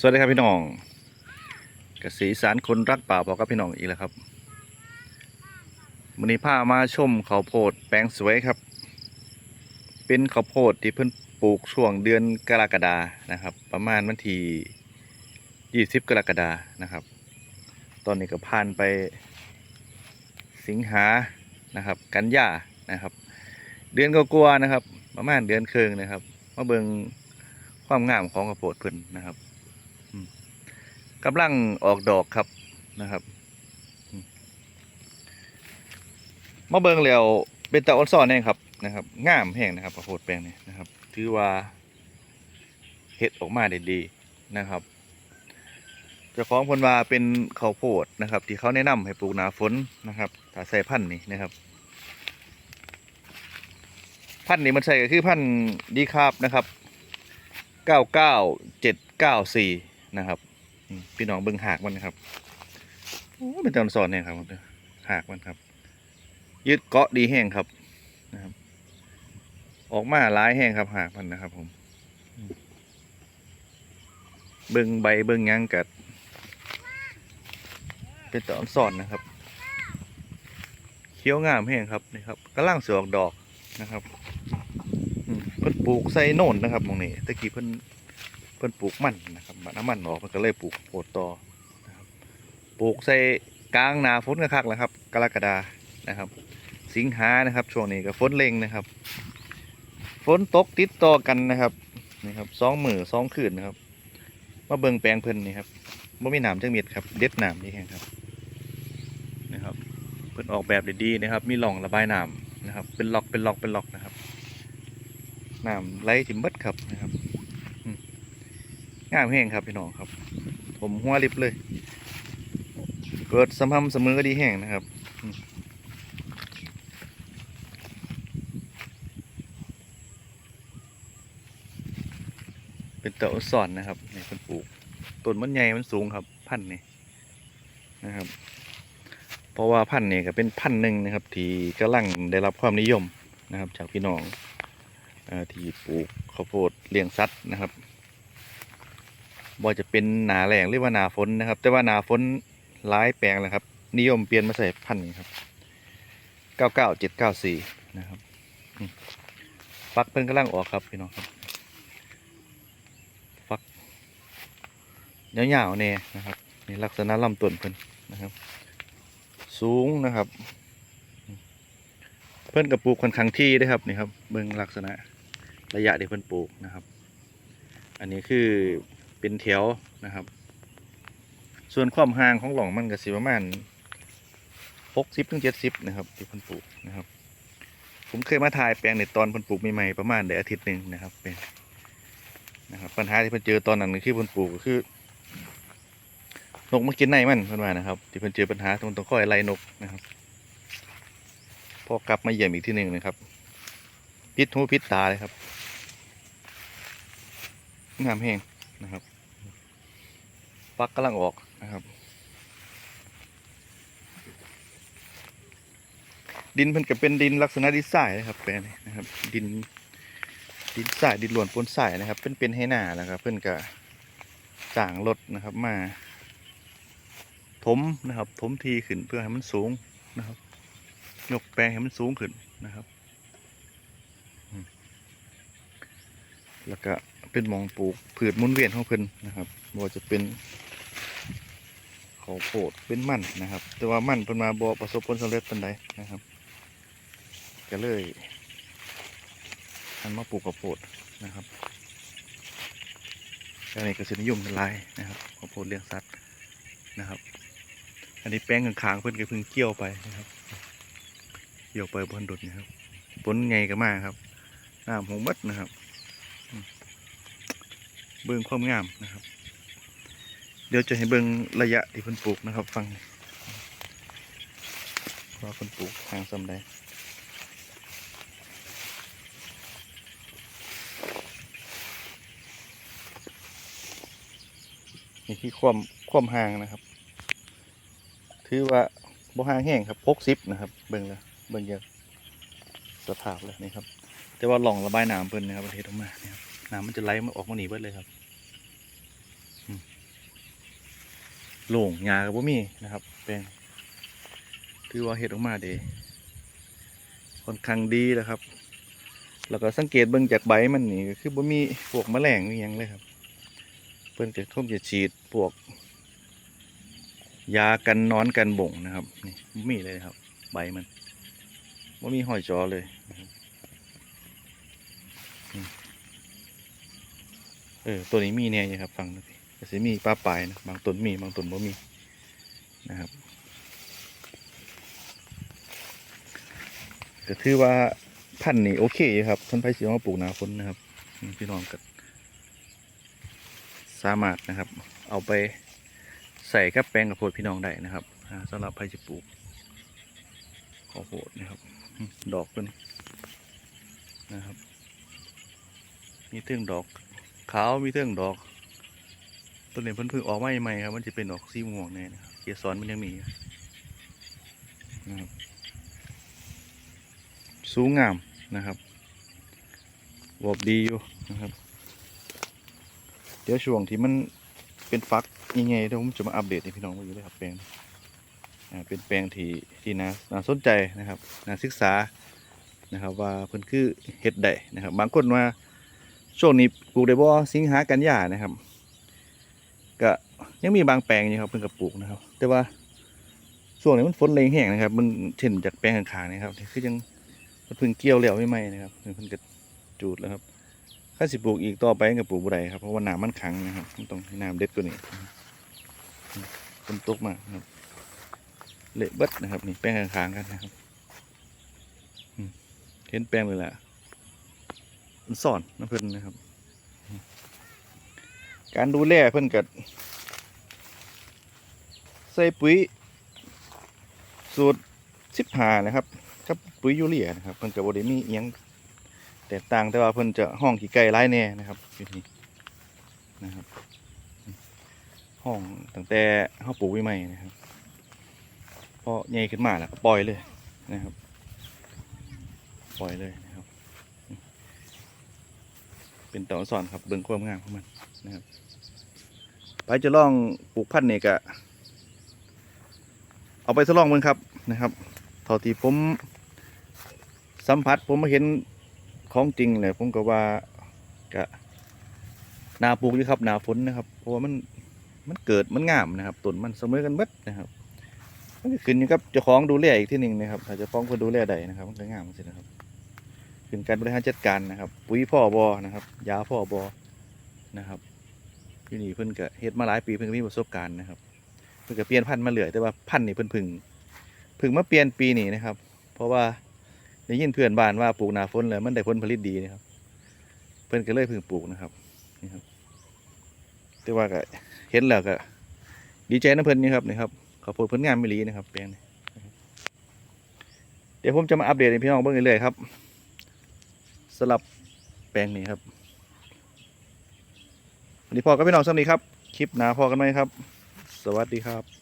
สวัสดีครับพี่น้องกสีสารคนรักป่าบอกับพี่น้องอีกแล้วครับวันนี้พามาชมข้าวโพดแปลงสวยครับ เป็นข้าวโพดที่เพิ่นปลูกช่วงเดือนกรกฎานะครับ ประมาณวันที่20กรกฎานะครับ ตอนนี้ก็ผ่านไปสิงหานะครับ กันยานะครับ เดือนก็กลัวานะครับ ประมาณเดือนครึ่งนะครับมาเบิงความงามของข้าวโพดเพิ่นนะครับ กำลังออกดอกครับนะครับมมาเบิงแล้วเป็นตาอ้อนซ่อนแน่ครับนะครับง่ามแห้งนะครับข้าวโพดแปลงนี้นะครับ ถือว่าเฮ็ดออกมาได้ดีนะครับเจ้าของพนว่าเป็นข้าวโพดนะครับ ที่เขาแนะนำให้ปลูกหนาฝนนะครับถ้าใส่พันธุ์นี้นะครับ พันธุ์นี้มันใส่ก็คือพันธุ์ดีคาบนะครับเก้าเก้าเจ็ดเก้าสี่ นะครับพี่น้องเบิ่งหากมันนะครับโอ้เป็นตอนสอนเนี่ยครับหากมันครับ ยึดเกาะดีแห้งครับนะครับ ออกมาหลายแห้งครับหากมันนะครับ ผม เบิ่งใบเบิ่งหยังกัด เป็นตอนสอนนะครับเขี้ยวงามแห้งครับนี่ครับกำลังสออกดอกนะครับเพิ่นปลูกใส่โน่นนะครับหมองนี้ตะกี้เพิ่น เพิ่นปลูกมันนะครับบัดน้ำมันออกเพิ่นก็เลยปลูกโพดต่อนะครับปลูกใส่กลางหนาฝนกระคักแล้วครับ กรกฎานะครับ สิงหานะครับ ช่วงนี้ก็ฝนเล็งนะครับ ฝนตกติดต่อกันนะครับนี่ครับสองมือสองคืนนะครับมาเบิงแปลงเพิ่นนี่ครับบ่มีหนามจังเม็ดครับ เด็ดหนามนี่แหงครับนะครับ เพิ่นออกแบบด้ดีนะครับ มีหล่องระบายหน้ำนะครับ เป็นล็อกเป็นล็อกเป็นล็อกนะครับหน้ำไหลถิ่มเบิดครับนะครับ งามแห้งครับพี่น้องครับ ผมหัวริบเลย เกิดสม่ำเสมอก็ดีแห้งนะครับเป็นเต่าสอนนะครับนี่เป็นปลูกต้นมันใหญ่มันสูงครับ พันธุ์นี่นะครับ เพราะว่าพันธุ์นี่ก็เป็นพันธุ์หนึ่งนะครับ ที่กำลังได้รับความนิยมนะครับ จากพี่น้องที่ปลูกข้าวโพดเลี้ยงสัตว์นะครับ บ่จะเป็นหนาแรงหรือว่าหนาฝนนะครับ แต่ว่าหนาฝนหลายแปลงแล้วครับ นิยมเปลี่ยนมาใส่พันธุ์ครับเก้าเก้าเจ็ดเก้าสี่นะครับฟักเพิ่นกำลังออกครับพี่น้องครับฟักยาวๆแน่นะครับนี่ลักษณะลำต้นเพิ่นนะครับ สูงนะครับ เพิ่นกับปลูกค่อนข้างที่เด้ครับนี่ครับเบิ่งลักษณะระยะที่เพิ่นปลูกนะครับ อันนี้คือ เป็นแถวนะครับ ส่วนความห่างของหล่องมันก็สิประมาณหกสิบถึงเจ็ดสิบนะครับที่พิ่นปลูกนะครับ ผมเคยมาถ่ายแปลงในตอนพิ่นปลูกใหม่ๆประมาณเดือนอาทิตย์หนึ่งนะครับเป็นนะครับปัญหาที่เพิ่นเจอตอนนั้นคือเพิ่นปลูกก็คือนกมากินในมันเพิ่นว่านะครับ ที่เพิ่นเจอปัญหาตรงต้องคอยไล่นกนะครับพอกลับมาเยี่ยมอีกที่หนึ่งนะครับ พิษหูพิษตาเลยครับงามแห้ง นะครับฟักกำลังออกนะครับ ดินเพิ่นก็เป็นดินลักษณะดินทรายนะครับแปลนี้นะครับ ดินดินทรายดินหลวนปนทรายนะครับเป็นเป็นให้หนานะครับ เพิ่อนก็จ่างรถนะครับมาถมนะครับถมทีขึ้นเพื่อให้มันสูงนะครับยกแปลงให้มันสูงขึ้นนะครับ แล้วก็ เป็นหมองปลูกพืชมุนเวียนของเพิ่นนะครับบ่ว่าจะเป็นข้าวโพดเป็นมันนะครับ แต่ว่ามันเพิ่นมาบ่ประสบผลสำเร็จปานใดนะครับก็เลยหันมาปลูกข้าวโพดนะครับอันนี้ก็สินิยมกันหลายนะครับข้าวโพดเลี้ยงสัตว์นะครับ อันนี้แป้งข้างๆเพิ่นก็เพิ่งเกี่ยวไปนะครับเกี่ยวไปบนดุดนะครับผลไงก็มาครับน้ำหงมัดนะครับ เบิ่งความงามนะครับ เดี๋ยวจะให้เบิ่งระยะที่เพิ่นปลูกนะครับ ฟังว่าเพิ่นปลูกทางซ้ำใดนี่ที่ความความห่างนะครับ ถือว่าบ่ห่างแห้งครับพกซิปนะครับ เบิ่งแล้วเบิ่งเยอะสภาพเลยนี่ครับ แต่ว่าหล่องระบายน้ำเพิ่นนะครับประเทศออกมานี่ครับน้ำมันจะไหลมาออกมาหนีเบิดเลยครับอืม โล่งหญ้าก็บ่มีนะครับ แปลงถือว่าเฮ็ดออกมาดีค่อนข้างดีแล้วครับ แล้วก็สังเกตเบิ่งจากใบมันนี่ก็คือบ่มีพวกแมลงอหยังเลยครับ เพิ่นจะท่มจะฉีดพวก ยากันนอนกันบ่งนะครับนี่บ่มีเลยครับ ใบมันบ่มีห้อยจอเลยเออตัวนี้มีแน่ยครับฟังดูสิ ก็สิมีป้าปลายนะบางต้นมีบางต้นบ่มีนะครับก็ถือว่าพันธุ์นี่โอเคครับท่านไผสิเอามาปลูกหนาฝนนะครับพี่น้องก็สามารถนะครับ เอาไปใส่กับแปลงกับโพดพี่น้องได้นะครับอ่าสำหรับไผจะปลูกข้าวโพดนะครับ ดอกเป็นนะครับ มีเทื่องดอกขาวมีเทื่องดอก ต้นนี้เพิ่นเพิ่งออกมาใหม่ครับ มันจะเป็นดอกสีม่วงแน่นะครับเกสรมันยังมีนะครับสูงงามนะครับบอบดีอยู่นะครับ เดี๋ยวช่วงที่มันเป็นฟักยังไงเดี๋ยวผมจะมาอัปเดตให้พี่น้องดูเลยครับแปลงนี้อ่าเป็นแปลงที่ที่น่าน่าสนใจนะครับน่าศึกษานะครับ ว่าเพิ่นคือเห็ดได้นะครับ บางคนว่าช่วงนี้ปลูกได้บ่สิงหากันยานะครับ ก็ยังมีบางแปลงอยู่ครับเพิ่นก็ปลูกนะครับ แต่ว่าช่วงนี้มันฝนแรงแห้งนะครับ มันเช่นจากแปลงข้างๆนี่ครับคือยังมันเพิ่งเกี่ยวแล้วไม่ไหมนะครับเพิ่นก็จูดแล้วครับถ้าสิปลูกอีกต่อไปก็ปลูกบ่ได้ครับเพราะว่าน้ำมันขังนะครับมันต้องให้น้ำเด็ดกว่านี้ฝนตกมานะครับ เละเบิดนะครับ นี่แปลงข้างๆกันนะครับเห็นแปลงเลยแหละมันซ่อนนะเพิ่นนะครับ การดูแลเพิ่นกัดใส่ปุ๋ย สูตรสิบหานะครับกับปุ๋ยยูเรียนะครับเพิ่นกับบได้มีอิหยังแตกต่างแต่ว่าเพิ่นจะห้องขี่ไก่ร้ายแน่นะครับอยู่นี่นะครับ ห้องตั้งแต่เฮาปลูกไว้ใหม่นะครับพอใหญ่ขึ้นมาแล้วปล่อยเลยนะครับ ปล่อยเลย เป็นต่อสอนครับเบิ่งความงามของมันนะครับไปจะลองปลูกพันธุ์เนี่กะเอาไปทดลองเบิ่งครับนะครับเท่าที่ผมสัมผัสผมมาเห็นของจริงเลยผมก็ว่ากะนาปลูกอยู่ครับหนาฝนนะครับ เพราะว่ามันมันเกิดมันงามนะครับต้นมันเสมอกันเบิดนะครับมันก็ขึ้นอยู่กับเจ้าของดูแลอีกที่หนึ่งนะครับถ้าเจ้าของคนดูแลใดนะครับ มันก็งามสินะครับ ขึ้นการบริหารจัดการนะครับ ปุ๋ยพ่อบอนะครับ ยาพ่อบอนะครับอยู่นี่เพิ่นก็เฮ็ดมาหลายปีเพิ่นก็มีประสบการณ์นะครับเพิ่นก็เปลี่ยนพันธุ์มาเรื่อยแต่ว่าพันธุ์นี่เพิ่นพึ่งพึ่งมาเปลี่ยนปีนี้นะครับ เพราะว่าได้ยินเพื่อนบ้านว่าปลูกนาฝนแล้วมันได้ผลผลิตดีนะครับ เพิ่นก็เลยพึ่งปลูกนะครับนี่ครับแต่ว่าก็เห็นแล้วก็ดีใจนะเพิ่นนี่ครับนี่ครับขอบคุณผลงานไม่ลีนะครับแปลงนี้นเดี๋ยวผมจะมาอัปเดตให้พี่น้องเบิ่งเรื่อยๆครับ สลับแปลงนี้ครับวันนี้พอกับพี่น้องสักนีครับ คลิปหนาพอกันไหมครับ สวัสดีครับ